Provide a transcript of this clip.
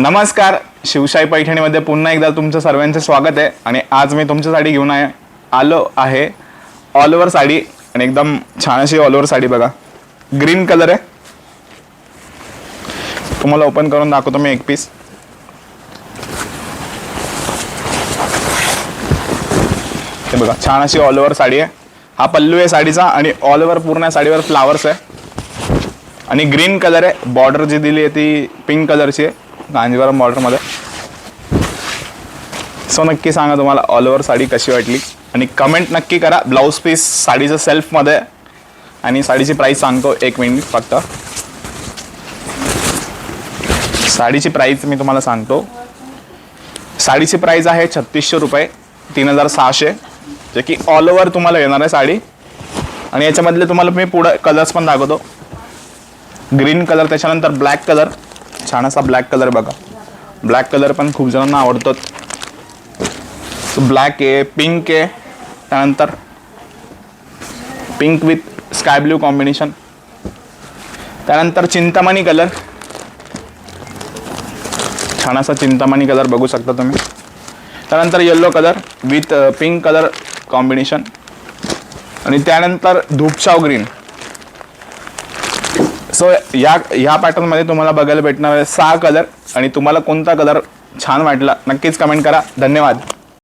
नमस्कार शिवशाही पैठणीमध्ये पुन्हा एकदा तुमचं सर्वांचं स्वागत आहे. आणि आज मी तुमच्यासाठी घेऊन आहे आलो आहे ऑल ओव्हर साडी आणि एकदम छान अशी ऑल ओव्हर साडी बघा. ग्रीन कलर आहे. तुम्हाला ओपन करून दाखवतो मी एक पीस हे बघा छान अशी ऑल ओव्हर साडी आहे. हा पल्लू आहे साडीचा आणि ऑल ओव्हर पूर्ण साडीवर फ्लावर्स आहे. आणि ग्रीन कलर आहे. बॉर्डर जी दिली आहे ती पिंक कलरची आहे. गांधीवरम बॉर्डरमध्ये. सो नक्की सांगा तुम्हाला ऑल ओव्हर साडी कशी वाटली? आणि कमेंट नक्की करा. ब्लाऊज पीस साडीचं सेल्फमध्ये आणि साडीची प्राईस सांगतो एक मिनिट फक्त. साडीची प्राईस मी तुम्हाला सांगतो. साडीची प्राईस आहे छत्तीसशे रुपये तीन हजार सहाशे. जे की ऑल ओव्हर तुम्हाला येणार आहे साडी. आणि याच्यामधले तुम्हाला मी पुढं कलर्स पण दाखवतो. ग्रीन कलर त्याच्यानंतर ब्लॅक कलर छान असा ब्लॅक कलर बघा. ब्लॅक कलर पण खूप जणांना आवडतो. ब्लॅक आहे पिंक आहे त्यानंतर pink with sky blue combination त्यानंतर चिंतामणी कलर छान असा चिंतामणी कलर बघू शकता तुम्ही. त्यानंतर yellow colour with pink colour combination आणि त्यानंतर धूपशाव ग्रीन सो या ह्या पॅटर्नमध्ये तुम्हाला बघायला भेटणार आहे सहा कलर आणि तुम्हाला कोणता कलर छान वाटला नक्कीच कमेंट करा. धन्यवाद.